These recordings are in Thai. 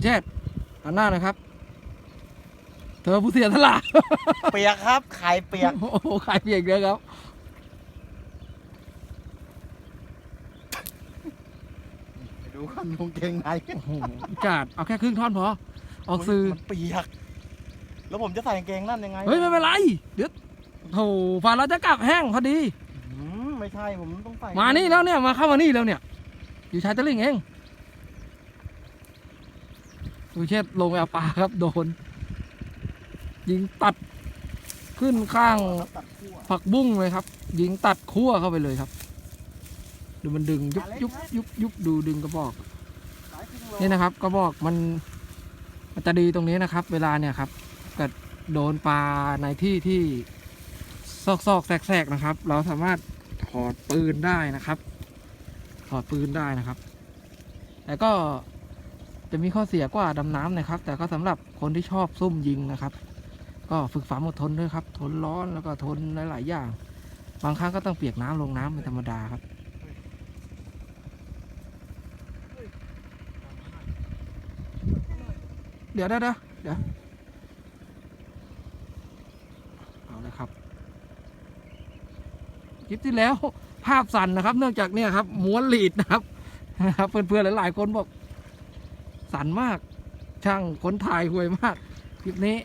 พี่เชษหันหน้าหนะครับ เธอผู้เสียสละเปียกครับไข่เปียก โอ้โหขายเปียกเลยครับไปดูกันกางเกงในโอ้โหจาดเอาแค่ครึ่งท่อนพอ ออกสื่อ มันเปียก แล้วผมจะใส่กางเกงนั่นยังไงเฮ้ย ไม่เป็นไร เดี๋ยวโอ้โหฝ่าเราจะกลับแห้งพอดี อืมไม่ใช่ผมต้องใส่มานี่แล้วเนี่ย มาเข้ามานี่แล้วเนี่ย อยู่ชายตะลิ่งเอง สุเชษลงไปเอาปลาครับโดน ยิงตัดขึ้นข้างผักบุ้งเลยครับ ยิงตัดขั้วเข้าไปเลยครับ ดูมันดึงยุบยุบยุบยุบดูดึงกระบอก นี่นะครับกระบอกมันมันจะดีตรงนี้นะครับ เวลาเนี่ยครับเกิดโดนปลาในที่ที่ซอกซอกๆแสกๆนะครับ เราสามารถถอดปืนได้นะครับ ถอดปืนได้นะครับ แต่ก็ จะมีข้อเสียกว่าดำน้ำนะครับ แต่ก็สำหรับคนที่ชอบซุ่มยิงนะครับ ก็ฝึกฝนอดทนด้วยครับ ทนร้อนแล้วก็ทนหลาย ๆ อย่าง บางครั้งก็ต้องเปียกน้ำลงน้ำเป็นธรรมดาครับเดี๋ยวเดี๋ยวเดี๋ยวเดี๋ยวเอาเลยครับคลิปที่แล้วภาพสั่นนะครับ เนื่องจากเนี่ยครับม้วนลีดนะครับนะครับเพื่อนๆหลายๆคนบอก สั่นมาก ช่างคนถ่ายห่วยมากคลิปนี้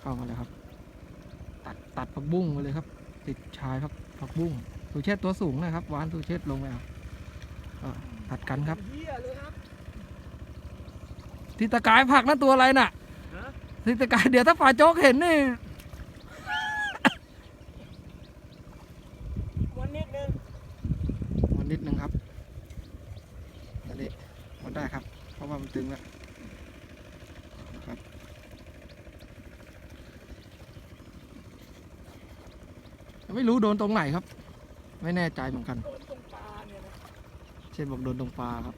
เข้ามาเลยครับ ตัดตัดผักบุ้งมาเลยครับ ติดชายครับผักบุ้งสุเชษตัวสูงนะครับวานสุเชษลงไปเอาตัดกันครับ เฮียเลยครับ ทิตะกายผักนั่นตัวอะไรน่ะฮะทิตะกายเดี๋ยวถ้าฝ่าโจ๊กเห็นนี่วันนิดนึงมันนิดนึงครับอันนี้มันได้ครับ เพราะว่ามันตึงแล้วครับไม่รู้โดนตรงไหนครับ ไม่แน่ใจเหมือนกันโดนตรงปลาเนี่ยนะเช่นบอกโดนตรงปลาครับ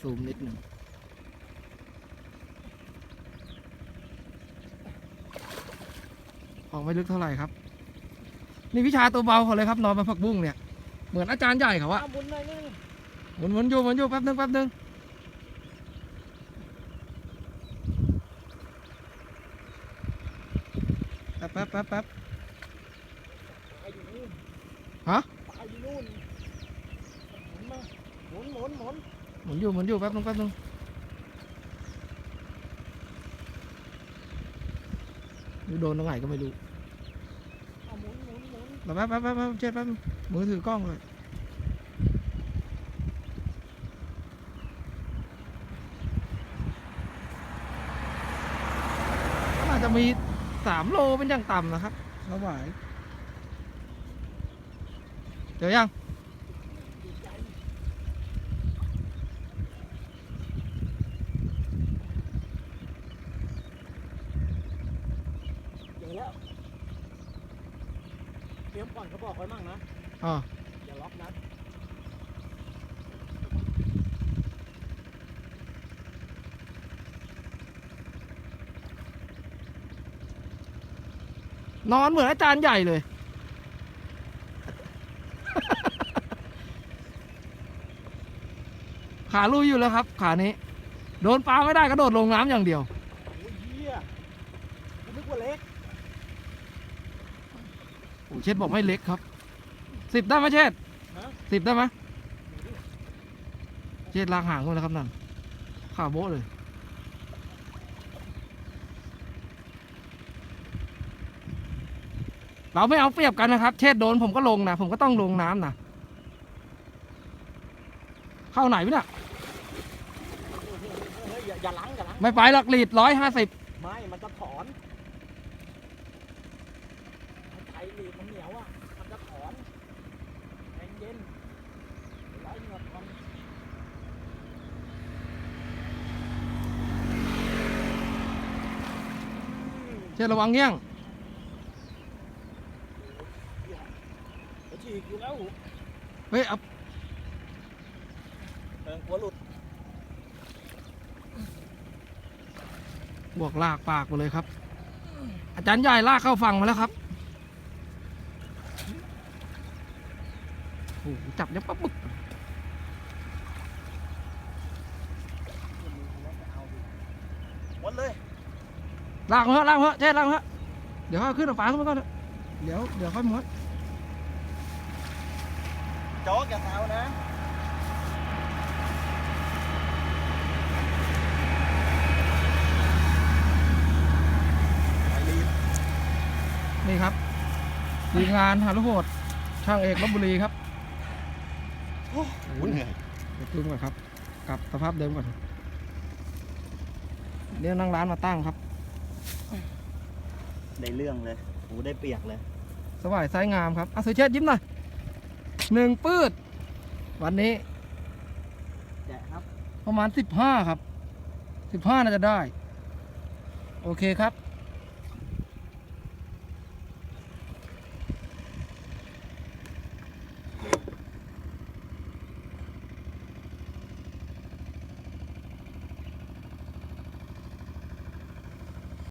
ซูมนิดหนึ่ง ออกไม่ลึกเท่าไหร่ครับ นี่วิชาตัวเบาเขาเลยครับนอนบนผักบุ้งเนี่ย เหมือนอาจารย์ใหญ่เขาอะเอาบุญหน่อยนึงหมุนหมุนอยู่หมุนอยู่แป๊บนึงแป๊บนึงแป๊บแป๊บแป๊บแป๊บปลาอยู่นู่นฮะปลาอยู่นู่นหมุนมาหมุนหมุนหมุนหมุนอยู่หมุนอยู่แป๊บนึงแป๊บนึง โดนตรงไหนก็ไม่รู้เอาหมุนหมุนหมุนแป๊บแป๊บแป๊บแป๊บเช็ดแป๊บมือถือกล้องเลยก็น่าจจะมีสามโลเป็นอย่างต่ำนะครับระหวายเจอยัง แล้วเตรียมก่อนเขาบอกไว้มั่งนะอ๋ออย่าล็อกนะนอนเหมือนอาจารย์ใหญ่เลย ขาลุยอยู่แล้วครับ ขานี้ โดนปลาไม่ได้กระโดดลงน้ำอย่างเดียว โอ้ยเฮียกูนึกว่าเล็ก โอ้ เช็ดบอกไม่เล็กครับสิบได้ไหมเช็ดฮะสิบได้ไหมเช็ดลากหางมาแล้วครับนั่นขาโบ๊ะเลย เราไม่เอาเปรียบกันนะครับ เช็ดโดนผมก็ลงนะ ผมก็ต้องลงน้ำนะเข้าไหนวะเนี่ยเฮ้ยอย่าอย่าล้างอย่าล้างไม่ไปหลักลีดร้อยห้าสิบไม่ มันจะถอนมันไถหลีดมันเหนียวอะ มันจะถอนใจเย็นไล่เหงือกมัน เช็ดระวังเงี้ยงจะฉีกอยู่แล้วเฮ้ยเอาเออหัวหลุดบวกลากปากไปเลยครับ อาจารย์ใหญ่ลากเข้าฝั่งมาแล้วครับโอ้โหจับยังปั๊บบึก หมดเลย ลากมาเถอะลากมาเถอะเจ๊ลากมาเถอะเดี๋ยวเขาเอาขึ้นเอาฝาขึ้นมาก่อนเถอะเดี๋ยวเดี๋ยวค่อยม้วนโจ๊กอย่าเอานะ นี่ครับทีมงานฮารุโหดช่างเอกลบบุรีครับโอ้โหเหนื่อยเดี๋ยวตึงก่อนครับกลับสภาพเดิมก่อนเดี๋ยวนั่งร้านมาตั้งครับ ได้เรื่องเลยโอ้ได้เปียกเลย สวายไซส์งามครับอะสุเชษยิ้มหน่อยหนึ่งปืดวันนี้แจะครับ ประมาณสิบห้าครับสิบห้าน่าจะได้ โอเคครับ